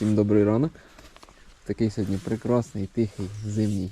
Всім добрий ранок. Такий сьогодні прекрасний, тихий, зимній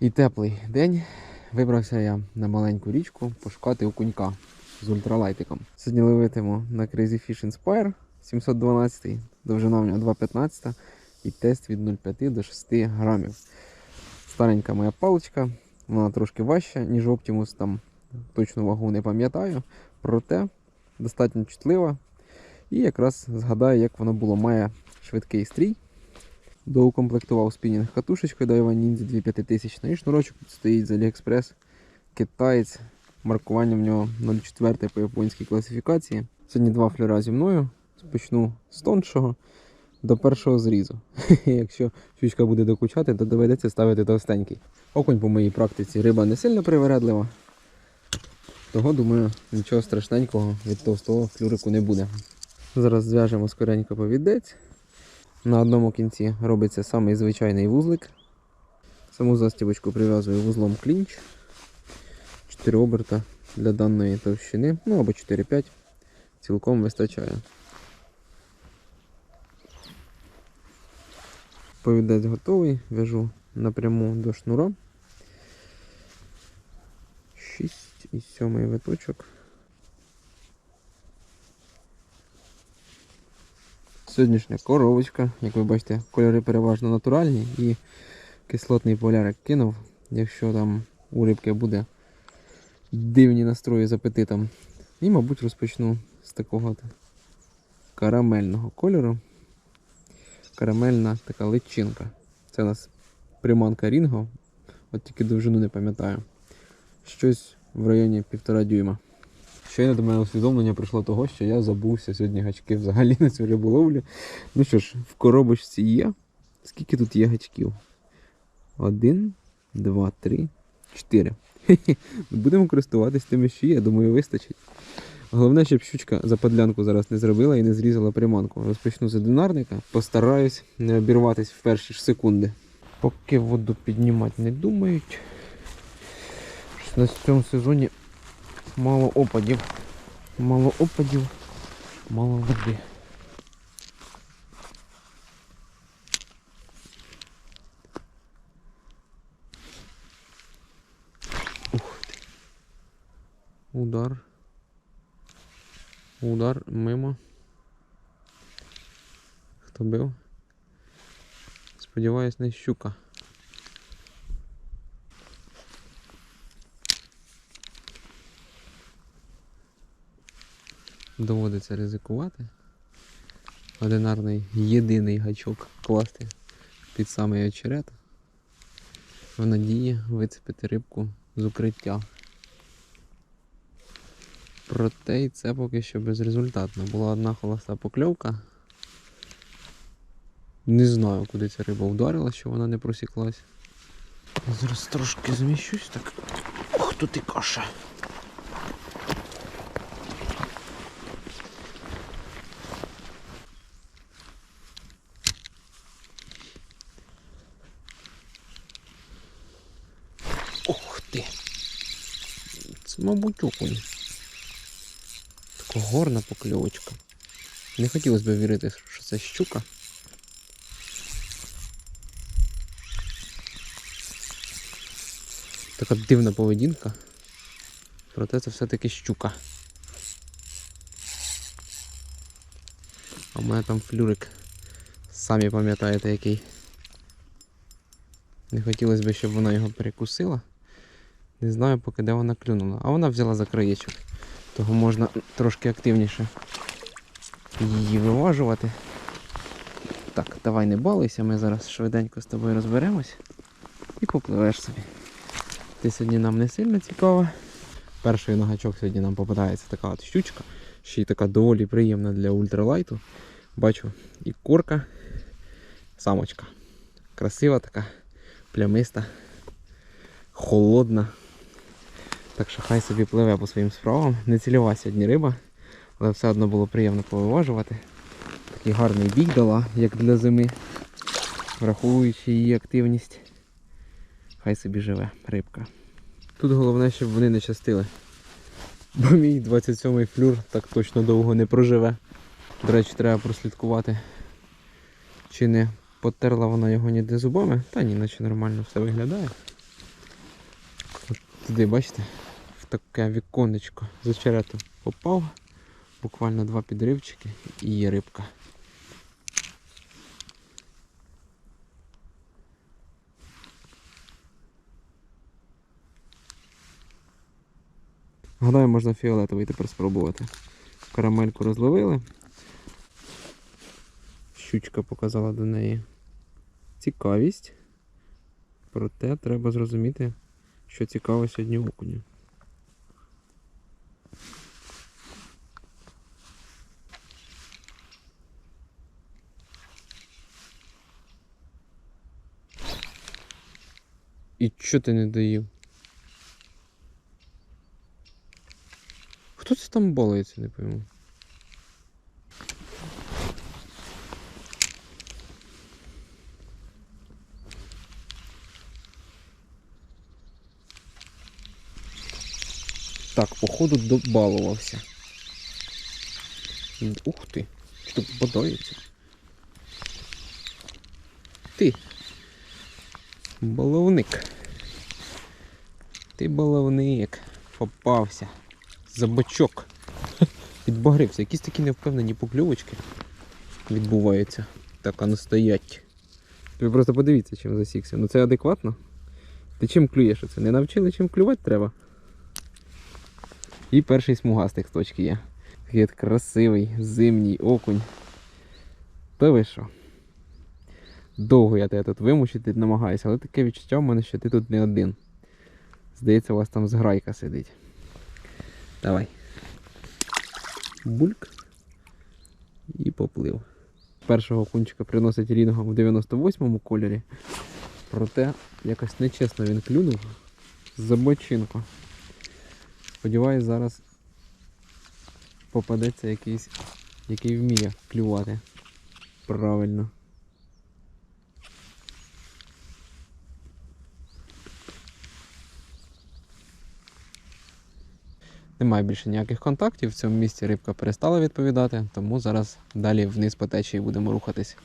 і теплий день. Вибрався я на маленьку річку пошукати окунька з ультралайтиком. Сьогодні ловитиму на Crazy Fish Inspire 712, довжина в нього 2,15 і тест від 0,5 до 6 грамів. Старенька моя паличка, вона трошки важча, ніж Optimus, там точну вагу не пам'ятаю, проте достатньо чутлива. І якраз згадаю, як воно було. Має швидкий стрій. Доукомплектував спінінг катушечкою Eva Ninja 2500 і шнурочок стоїть з AliExpress. Китаєць. Маркування в нього 0,4 по японській класифікації. Сьогодні два флюра зі мною. Почну з тоншого до першого зрізу. Якщо щучка буде докучати, то доведеться ставити товстенький. Окунь по моїй практиці риба не сильно привередлива. Того, думаю, нічого страшненького від товстого флюрику не буде. Зараз зв'яжемо скоренько повідець. На одному кінці робиться самий звичайний вузлик. Саму застібочку прив'язую вузлом клінч. 4 оберта для даної товщини, ну або 4-5. Цілком вистачає. Повідець готовий, в'яжу напряму до шнура. 6 і 7 виточок. Сьогоднішня коровочка, як ви бачите, кольори переважно натуральні і кислотний полярик кинув. Якщо там у рибки буде дивні настрої з апетитом. І, мабуть, розпочну з такого карамельного кольору. Карамельна така личинка. Це у нас приманка Рінго. От тільки довжину не пам'ятаю. Щось в районі півтора дюйма. Щойно до мене усвідомлення прийшло того, що я забувся сьогодні гачки взагалі на цю риболовлю. Ну що ж, в коробочці є. Скільки тут є гачків? Один, два, три, чотири. Будемо користуватись тими, що є, я думаю, вистачить. Головне, щоб щучка западлянку зараз не зробила і не зрізала приманку. Розпочну з одинарника, постараюсь не обірватись в перші ж секунди. Поки воду піднімати не думають. Щось на цьому сезоні мало опадів. Мало опадів, мало води. Ух ти. Удар. Удар мимо. Хто бив? Сподіваюсь, не щука. Доводиться ризикувати. Одинарний єдиний гачок класти під самий очерет в надії вицепити рибку з укриття. Проте і це поки що безрезультатно. Була одна холоста покльовка. Не знаю, куди ця риба вдарила, що вона не просіклась. Зараз трошки зміщусь так. Ох, тут і каша. Ух ти. Це, мабуть, окунь. Така горна покльовочка. Не хотілося б вірити, що це щука. Така дивна поведінка. Проте це все-таки щука. А в мене там флюрик. Самі пам'ятаєте який. Не хотілося б, щоб вона його перекусила. Не знаю поки де вона клюнула. А вона взяла за краєчок. Того можна трошки активніше її виважувати. Так, давай не балуйся, ми зараз швиденько з тобою розберемось і попливеш собі. Ти сьогодні нам не сильно цікава. Перший на гачок сьогодні нам попадається така от щучка, ще й така доволі приємна для ультралайту. Бачу і курка, самочка. Красива така, плямиста, холодна. Так що хай собі пливе по своїм справам. Не цільова сьогодні риба, але все одно було приємно повиважувати. Такий гарний бій дала, як для зими, враховуючи її активність. Хай собі живе рибка. Тут головне, щоб вони не частили. Бо мій 27-й флюр так точно довго не проживе. До речі, треба прослідкувати, Чи не потерла вона його ніде зубами? Та ні, наче нормально все виглядає. От туди, бачите, таке віконечко з очерету попав. Буквально два підривчики і є рибка. Гадаю, можна фіолетовий тепер спробувати. Карамельку розловили. Щучка показала до неї цікавість. Проте треба зрозуміти, що цікаво сьогодні окуню. І чого ти не доїв? Хто це там балується, не пойму. Так, походу добалувався. Ух ти, що попадається. Ти. Баловник. Ти баловник. Попався. За бочок. Підбагрився. Якісь такі невпевнені покльовочки відбуваються. Так, а ну стоять. Ви просто подивіться, чим засікся. Ну це адекватно. Ти чим клюєш оце? Не навчили чим клювати треба. І перший смугастик з точки є. Такий красивий, зимній окунь. Та ви що? Довго я тебе тут вимучити намагаюся, але таке відчуття в мене, що ти тут не один. Здається, у вас там зграйка сидить. Давай. Бульк. І поплив. Першого кунчика приносить рінга в 98-му кольорі. Проте якось нечесно він клюнув з бочинку. Сподіваюсь, зараз попадеться якийсь, який вміє клювати. Правильно. Немає більше ніяких контактів. В цьому місці рибка перестала відповідати, тому зараз далі вниз по течії будемо рухатись.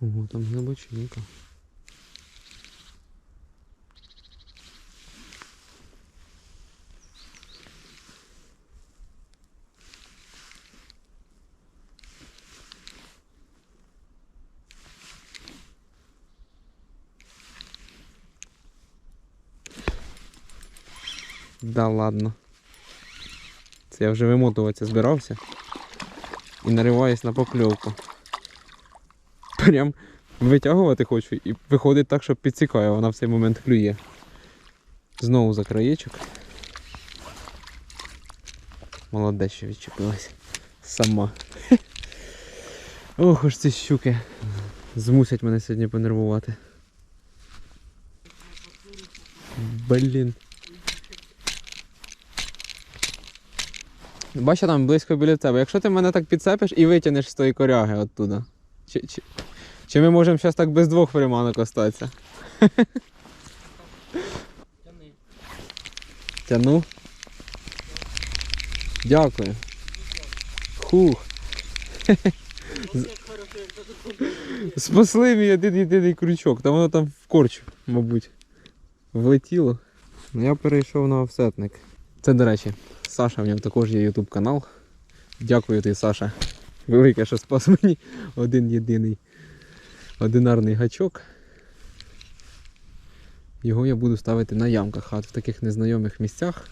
Ого, там глибоченько. Да ладно. Це я вже вимотуватися збирався і нариваюсь на покльовку. Прям витягувати хочу і виходить так, що підсікає, вона в цей момент клює. Знову за краєчок. Молодець, що відчепилась. Сама. Ох уж ці щуки. Змусять мене сьогодні понервувати. Блін. Бачу там близько біля тебе. Якщо ти мене так підцепиш і витягнеш з тої коряги оттуда. Чи, чи, чи ми можемо зараз так без двох приманок остатися? Тяни. Тяну. Дякую. Хух. Спасли мій один єдиний крючок. Та воно там в корч, мабуть. Влетіло. Ну, Я перейшов на офсетник. Це, до речі, Саша, в нього також є YouTube канал. Дякую ти, Саша. Велике, що спас мені один єдиний одинарний гачок. Його я буду ставити на ямках, а в таких незнайомих місцях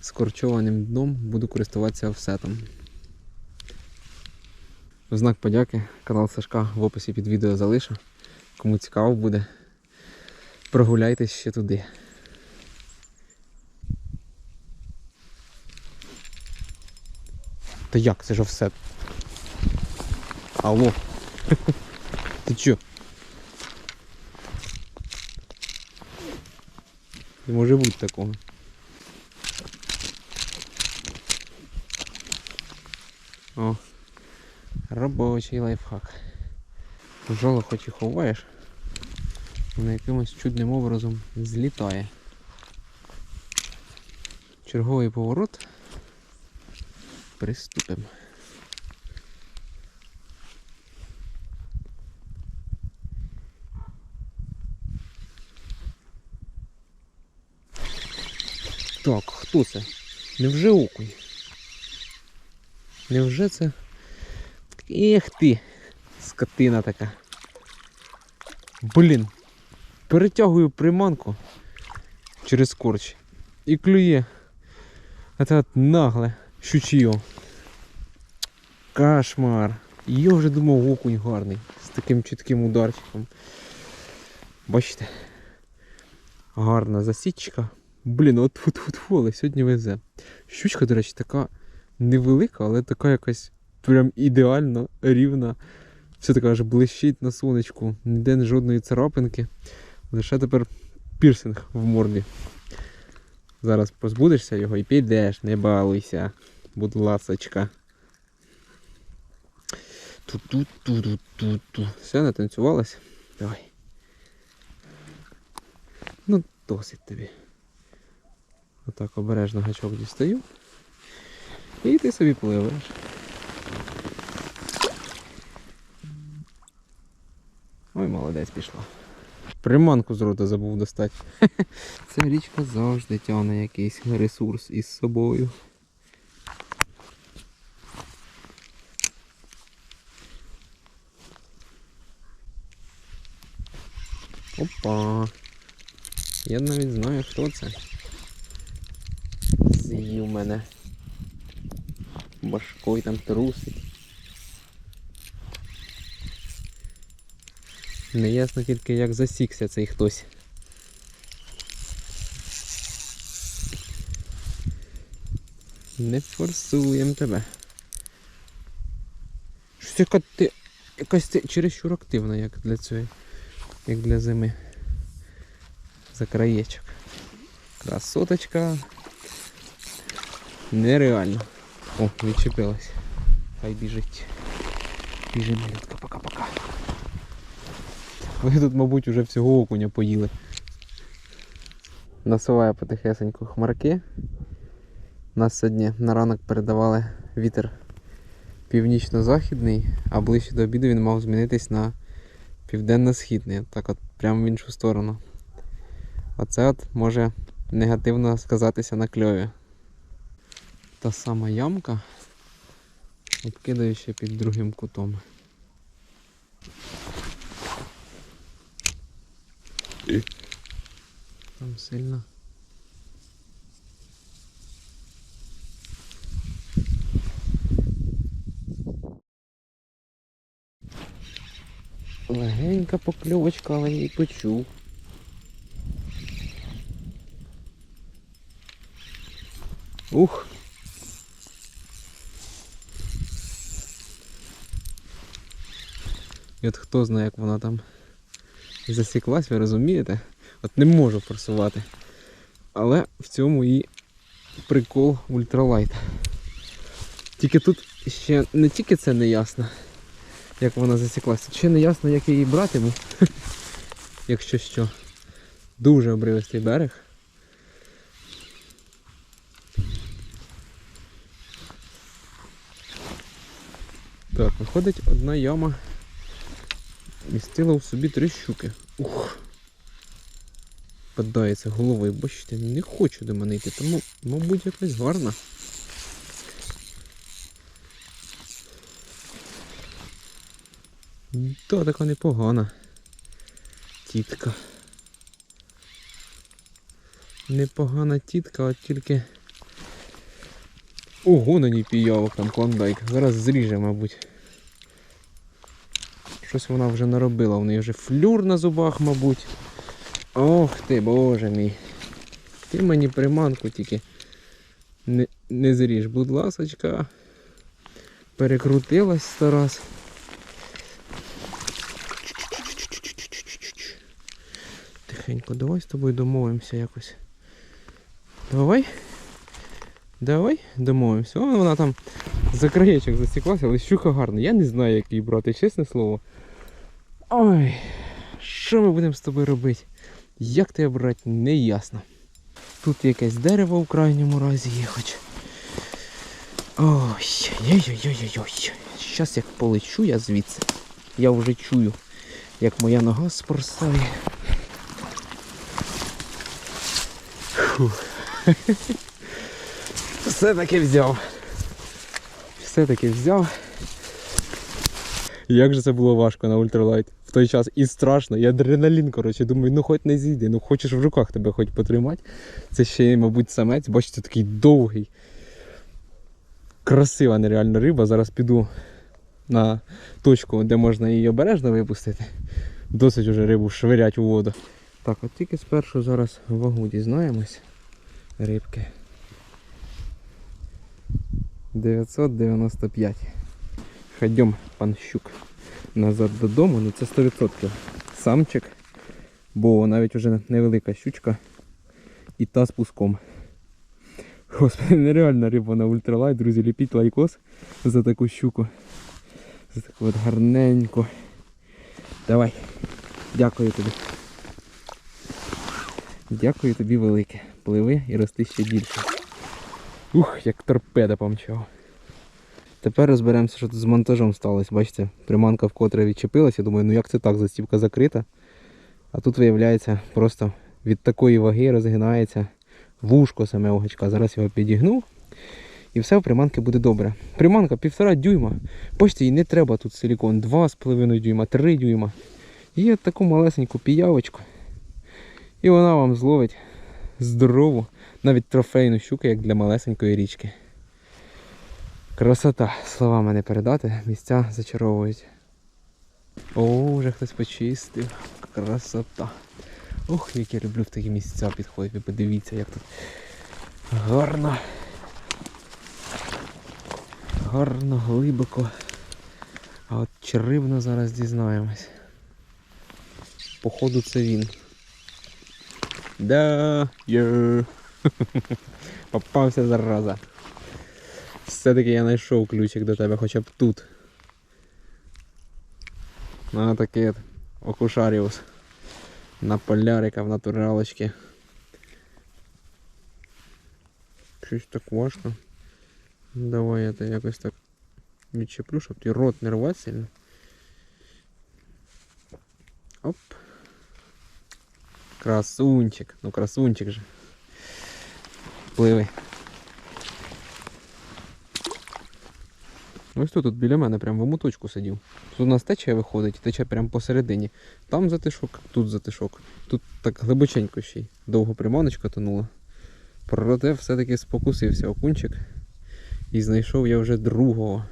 з корчованим дном буду користуватися офсетом. В знак подяки канал Сашка в описі під відео залишу. Кому цікаво буде, прогуляйтесь ще туди. Та як? Це ж офсет. Алло. Ти чо? Не може бути такого. О, робочий лайфхак. Жоло хоч і ховаєш, але якимось чудним образом злітає. Черговий поворот. Приступимо. Так, хто це? Невже окунь? Невже це? Ех ти, скотина така. Блін. Перетягую приманку через корч і клює. Це нагле щучье. Кошмар. Я вже думав окунь гарний. З таким чітким ударчиком. Бачите? Гарна засічка. Блін, от от от але сьогодні везе. Щучка, до речі, така невелика, але така якась прям ідеально рівна. Все така аж блищить на сонечку. Ніде жодної царапинки. Лише тепер пірсинг в морді. Зараз позбудешся його і підеш, не балуйся. Будь ласочка. Ту-ту-ту-ту-ту-ту. Все, натанцювалась? Давай. Ну, досить тобі. Отак обережно гачок дістаю. І ти собі пливеш. Ой, молодець пішла. Приманку з рота забув достати. Ця річка завжди тягне якийсь ресурс із собою. Опа. Я навіть знаю, хто це. З'їв мене. Башкой там трусить. Неясно тільки як засікся цей хтось. Не форсуємо тебе. Щось яка ти. Якась ти чересчур активна, як для цієї. Як для зими. За краєчок. Красоточка. Нереально. О, відчепилась. Хай біжить. Біжить, Мілютка, пока-пока. Ви тут, мабуть, вже всього окуня поїли. Насуває потихесеньку хмарки. Нас сьогодні на ранок передавали вітер північно-західний, а ближче до обіду він мав змінитись на південно-східний. Так от прямо в іншу сторону. Оце от може негативно сказатися на кльові. Та сама ямка, обкидаючи під другим кутом. Там сильно. Легенька покльовочка, але її почув. Ух. І от хто знає, як вона там засіклась, ви розумієте? От не можу форсувати. Але в цьому і прикол ультралайт. Тільки тут ще не тільки це не ясно, як вона засіклась, тут ще не ясно, як її братиму. Якщо що. Дуже обривистий берег. Так, виходить одна яма містила в собі три щуки. Ух. Падається головою, бачите, не хочу до мене йти, тому, мабуть, якась гарна. Та така непогана. Тітка. Непогана тітка, от тільки. Ого, на ній піявок там клондайк. Зараз зріже, мабуть. Щось вона вже наробила, в неї вже флюр на зубах, мабуть. Ох ти, боже мій. Ти мені приманку тільки не, не зріж, будь ласочка. Перекрутилась сто Тихенько, давай з тобою домовимося якось. Давай. Давай домовимося. О, вона там за краєчок засіклася, але щука гарна. Я не знаю, як її брати, чесне слово. Ой, що ми будемо з тобою робити? Як тебе брати, не ясно. Тут якесь дерево в крайньому разі є хоч. Ой, ой-ой-ой-ой-ой. Щас як полечу я звідси. Я вже чую, як моя нога спорсає. Все-таки взяв. Все-таки взяв. Як же це було важко на ультралайт. В той час і страшно, і адреналін, коротше, думаю, ну хоч не зійди, ну хочеш в руках тебе хоч потримати. Це ще, мабуть, самець, бачите, такий довгий. Красива нереально риба. Зараз піду на точку, де можна її обережно випустити. Досить уже рибу швирять у воду. Так, от тільки спершу зараз вагу дізнаємось. Рибки. 995. Ходьом, пан щук. Назад додому, ну це 100%. Самчик, бо навіть вже невелика щучка і та з пуском. Господи, нереальна риба на ультралайт, друзі, ліпіть лайкос за таку щуку. За таку от гарненьку. Давай. Дякую тобі. Дякую тобі велике. Пливи і рости ще більше. Ух, як торпеда помчав. Тепер розберемося, що тут з монтажом сталося. Бачите, приманка вкотре відчепилася. Я Думаю, ну як це так, застібка закрита. А тут виявляється, просто від такої ваги розгинається вушко саме у гачка. Зараз його підігну. І все в приманки буде добре. Приманка півтора дюйма. Бачите, їй не треба тут силікон. 2,5 дюйма, 3 дюйма. І от таку малесеньку піявочку. І вона вам зловить здорову, навіть трофейну щуку, як для малесенької річки. Красота, словами не передати, місця зачаровують. О, вже хтось почистив. Красота. Ох, як я люблю в такі місця підходити. Подивіться, як тут гарно. Гарно, глибоко. А от чи зараз дізнаємось. Походу це він. Да, є. Попався зараза. Все-таки я знайшов ключик до тебе хоча б тут. На такий от окушаріус. На полярика в натуралочці. Щось так важко. Давай я тебе якось так відчеплю, щоб ти рот не сильно. Оп. Красунчик. Ну красунчик же. Пливи. Ось тут, тут біля мене прям в омуточку сидів. Тут у нас тече виходить, тече прямо посередині. Там затишок, тут затишок. Тут так глибоченько ще й. Довго приманочка тонула. Проте все-таки спокусився окунчик. І знайшов я вже другого.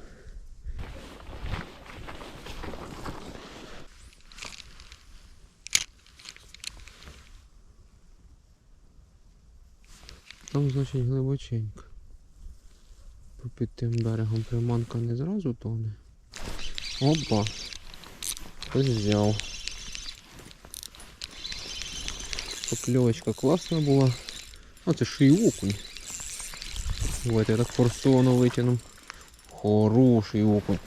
Там, значить, глибоченько. Під тим берегом приманка не зразу тоне. Опа. Хтось взяв. Покльовочка класна була. А це ж і окунь. Давайте я так форсовано витягну. Хороший окунь.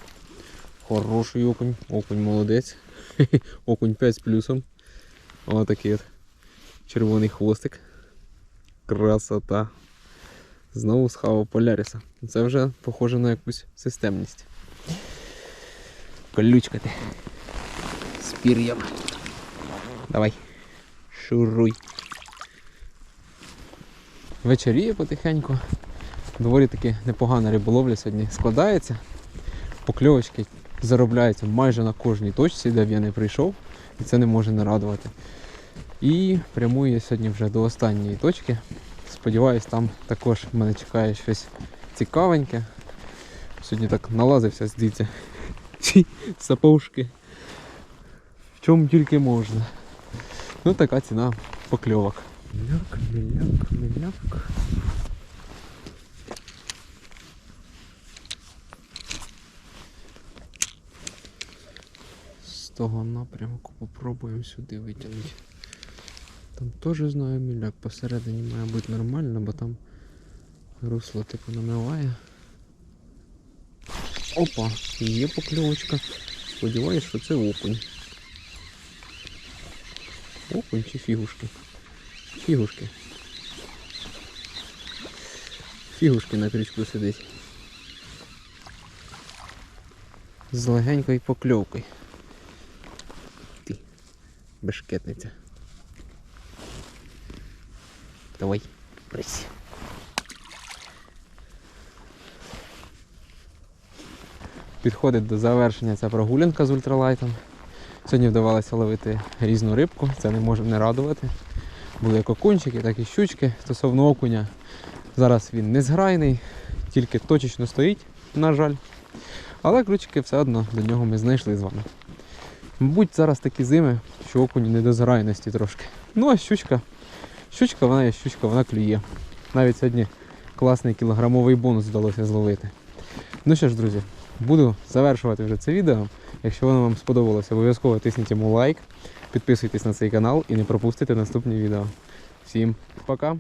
Хороший окунь. Окунь молодець. окунь 5 з плюсом. Ось такий от червоний хвостик. Красота. Знову схавав Поляріса. Це вже похоже на якусь системність. Колючка ти. З пір'ям. Давай. Шуруй. Вечеріє потихеньку. Доволі таки непогана риболовля сьогодні складається. Покльовочки заробляються майже на кожній точці, де б я не прийшов. І це не може не радувати. І прямую я сьогодні вже до останньої точки. Сподіваюсь, там також мене чекає щось цікавеньке. Сьогодні так налазився, дивіться. Ці сапожки. В чому тільки можна. Ну така ціна покльовок. Міляк, міляк, міляк. З того напрямку попробуємо сюди витягнути. Там теж знаю міляк посередині має бути нормально, бо там русло типу намиває. Опа, є покльовочка. Сподіваюсь, що це окунь. Окунь чи фігушки? Фігушки. Фігушки на крючку сидить. З легенькою покльовкою. Ти, бешкетниця. Давай, прись. Підходить до завершення ця прогулянка з ультралайтом. Сьогодні вдавалося ловити різну рибку, це не може не радувати. Були як окунчики, так і щучки стосовно окуня. Зараз він не зграйний, тільки точечно стоїть, на жаль. Але ключики все одно до нього ми знайшли з вами. Мабуть, зараз такі зими, що окунь не до зграйності трошки. Ну а щучка. Щучка, вона є щучка, вона клює. Навіть сьогодні класний кілограмовий бонус вдалося зловити. Ну що ж, друзі, буду завершувати вже це відео. Якщо воно вам сподобалося, обов'язково тисніть йому лайк, підписуйтесь на цей канал і не пропустите наступні відео. Всім пока!